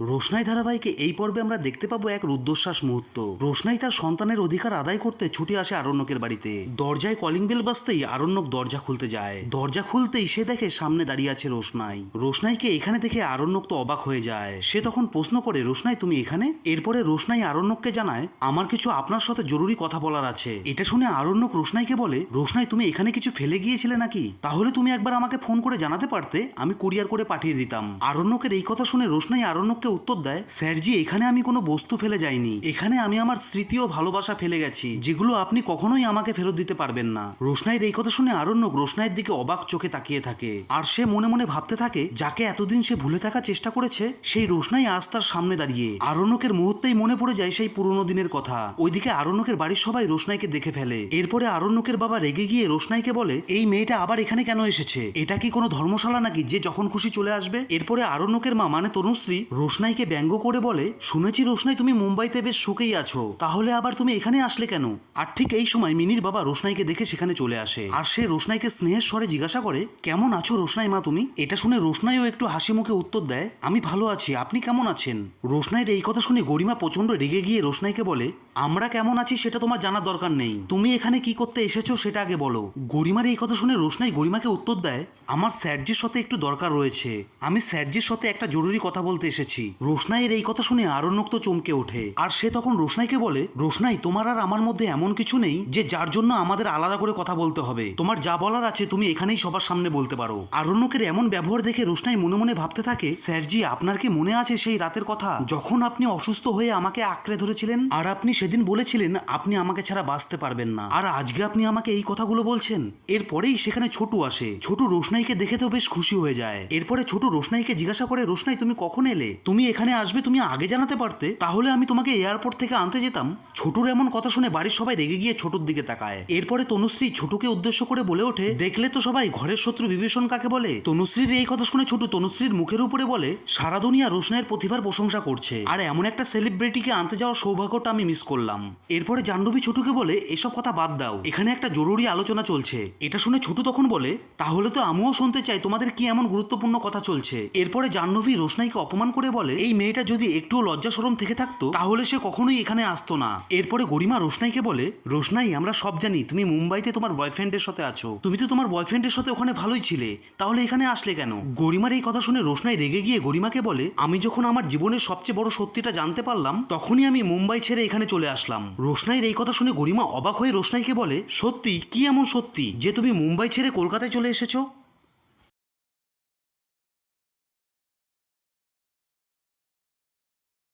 রোশনাই ধারাবাহিকে এই পর্বে আমরা দেখতে পাবো এক রুদ্ধশ্বাস মুহূর্ত। রোশনাই তার সন্তানের অধিকার আদায় করতে ছুটে আসে আরণ্যকের বাড়িতে। দরজায় কলিং বেল বাজতেই আরণ্যক দরজা খুলতে যায়। দরজা খুলতেই সে দেখে সামনে দাঁড়িয়ে আছে রোশনাই। রোশনাইকে এখানে দেখে আরণ্যক তো অবাক হয়ে যায়। সে তখন প্রশ্ন করে, রোশনাই, তুমি এখানে? এরপরে রোশনাই আরণ্যককে জানায়, আমার কিছু আপনার সাথে জরুরি কথা বলার আছে। এটা শুনে আরণ্যক রোশনাইকে বলে, রোশনাই, তুমি এখানে কিছু ফেলে গিয়েছিলে নাকি? তাহলে তুমি একবার আমাকে ফোন করে জানাতে পারতে, আমি কুরিয়ার করে পাঠিয়ে দিতাম। আরণ্যকের এই কথা শুনে রোশনাই আরণ্যককে উত্তর দেয় স্যারজি এখানে আমি কোনো বস্তু ফেলে যাইনি। এখানে আমি আমার স্মৃতি ও ভালোবাসা ফেলে গেছি, যেগুলো আপনি কখনোই আমাকে ফেরত দিতে পারবেন না। রোশনাইয়ের এই কথা শুনে আরণ্যক রোশনাইয়ের দিকে অবাক চোখে তাকিয়ে থাকে। আর সে মনে মনে ভাবতে থাকে, যাকে এতদিন সে ভুলে থাকার চেষ্টা করেছে, সেই রোশনাই আজ তার সামনে দাঁড়িয়ে। আরণ্যকের মুহূর্তেই মনে পড়ে যায় সেই পুরনো দিনের কথা। ওইদিকে আরণ্যকের বাড়ির সবাই রোশনাইকে দেখে ফেলে। এরপরে আরণ্যকের বাবা রেগে গিয়ে রোশনাইকে বলে, এই মেয়েটা আবার এখানে কেন এসেছে? এটা কি কোনো ধর্মশালা নাকি, যে যখন খুশি চলে আসবে? এরপরে আরণ্যকের মা মানে তনুশ্রী রোশনাইকে ব্যঙ্গ করে বলে, শুনেছি রোশনাই তুমি মুম্বাইতে বেশ সুখেই আছো। তাহলে আবার তুমি এখানে আসলে কেন? আর ঠিক এই সময় মিনির বাবা রোশনাইকে দেখে সেখানে চলে আসে। আর সে রোশনাইকে স্নেহের স্বরে জিজ্ঞাসা করে, কেমন আছো রোশনাই মা তুমি? এটা শুনে রোশনাইও একটু হাসি মুখে উত্তর দেয়, আমি ভালো আছি, আপনি কেমন আছেন? রোশনাইয়ের এই কথা শুনে গরিমা প্রচণ্ড রেগে গিয়ে রোশনাইকে বলে, আমরা কেমন আছি সেটা তোমার জানার দরকার নেই। তুমি এখানে কি করতে এসেছ সেটা আগে বলো। গরিমার এই কথা শুনে রোশনাই গরিমাকে উত্তর দেয় আমার স্যারজির সাথে একটু দরকার রয়েছে। আমি স্যারজির সাথে একটা জরুরি কথা বলতে এসেছি। রোশনাইয়ের এই কথা শুনে আরণ্যক তো চমকে ওঠে। আর সে তখন রোশনাইকে বলে, রোশনাই, তোমার আর আমার মধ্যে এমন কিছু নেই যে যার জন্য আমাদের আলাদা করে কথা বলতে হবে। তোমার যা বলার আছে তুমি এখানেই সবার সামনে বলতে পারো। আরণ্যকের এমন ব্যবহার দেখে রোশনাই মনে মনে ভাবতে থাকে, স্যারজি, আপনার কি মনে আছে সেই রাতের কথা? যখন আপনি অসুস্থ হয়ে আমাকে আঁকড়ে ধরেছিলেন, আর আপনি সেদিন বলেছিলেন আপনি আমাকে ছাড়া বাঁচতে পারবেন না। আর আজকে আপনি আমাকে এই কথাগুলো বলছেন। এরপরেই সেখানে ছোটু আসে। ছোটু রোশনাইকে দেখে তো বেশ খুশি হয়ে যায়। এরপরে ছোট রোশনাইকে জিজ্ঞাসা করে, রোশনাই, তুমি কখন এলে? তুমি এখানে আসবে, তুমি আগে জানাতে পারতে? তাহলে আমি তোমাকে এয়ারপোর্ট থেকে আনতে যেতাম। ছোটুর এমন কথা শুনে বাড়ির সবাই রেগে গিয়ে ছোটুর দিকে তাকায়। এরপরে তনুশ্রী ছোটুকে উদ্দেশ্য করে বলে ওঠে, দেখলে তো সবাই, ঘরের শত্রু বিভীষণ কাকে বলে? তনুশ্রীর এই কথা শুনে ছোট তনুশ্রীর মুখের উপরে বলে, সারা দুনিয়া রোশনাইয়ের প্রতিভার প্রশংসা করছে। আর এমন একটা সেলিব্রিটিকে আনতে যাওয়ার সৌভাগ্যটা আমি মিস করলাম। এরপরে জাহ্নবী ছোটুকে বলে, এসব কথা বাদ দাও। এখানে একটা জরুরি আলোচনা চলছে। এটা শুনে ছোটু তখন বলে, তাহলে তো আমিও শুনতে চাই, তোমাদের কি এমন গুরুত্বপূর্ণ কথা চলছে? এরপরে জাহ্নবী রোশনাইকে অপমান করে বলে, এই মেয়েটা যদি একটু লজ্জা সরম থেকে থাকতো, তাহলে সে কখনোই এখানে আসতো না। এরপরে গরিমা রোশনাইকে বলে, রোশনাই, আমরা সব জানি, তুমি মুম্বাইতে তোমার বয়ফ্রেন্ডের সাথে আছো। তুমি তো তোমার বয়ফ্রেন্ডের সাথে ওখানে ভালোই ছিলে, তাহলে এখানে আসলে কেন? গরিমার এই কথা শুনে রোশনাই রেগে গিয়ে গরিমাকে বলে, আমি যখন আমার জীবনের সবচেয়ে বড় সত্যিটা জানতে পারলাম, তখনই আমি মুম্বাই ছেড়ে এখানে চলে আসলাম। রোশনাইয়ের এই কথা শুনে গরিমা অবাক হয়ে রোশনাইকে বলে, সত্যি? কি এমন সত্যি? যে তুমি মুম্বাই ছেড়ে কলকাতায় চলে এসেছ?